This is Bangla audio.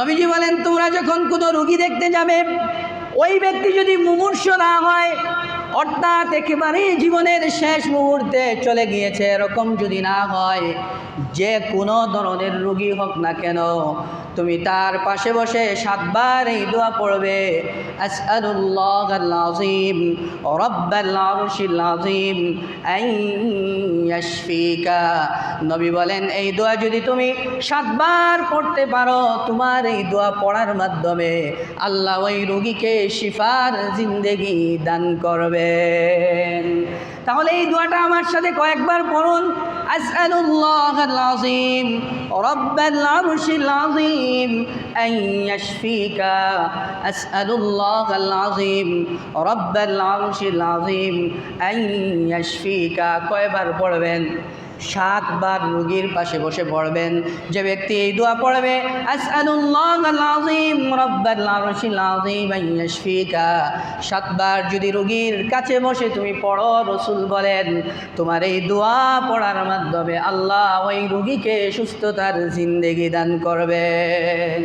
নবীজি বলেন তোমরা যখন কোনো রুগী দেখতে যাবে ওই ব্যক্তি যদি মুমূর্ষ না হয়, অর্থাৎ একেবারে জীবনের শেষ মুহূর্তে চলে গিয়েছে, এরকম যদি না হয়, যে কোনো ধরনের রুগী হোক না কেন, তুমি তার পাশে বসে সাতবার এই দোয়া পড়বে, আসআলুল্লাহ আল-আযীম নবী বলেন, এই দোয়া যদি তুমি সাতবার পড়তে পারো, তোমার এই দোয়া পড়ার মাধ্যমে আল্লাহ ওই রোগীকে শিফার জিন্দেগি দান করবেন। তাহলে এই দোয়াটা আমার সাথে কয়েকবার পড়ুন। আসআলুল্লাহ আল-আযীম, রাব্বাল আরশিল আযীম, আন ইয়াশফিকা। আসআলুল্লাহ আল-আযীম, রাব্বাল আরশিল আযীম, আন ইয়াশফিকা। কয়বার পড়বেন? সাতবার রোগীর পাশে বসে পড়বেন। যে ব্যক্তি এই দোয়া পড়বে সাতবার যদি রোগীর কাছে বসে তুমি পড়ো, রসুল বলেন, তোমার এই দোয়া পড়ার মাধ্যমে আল্লাহ ওই রুগীকে সুস্থতার জিন্দেগি দান করবেন।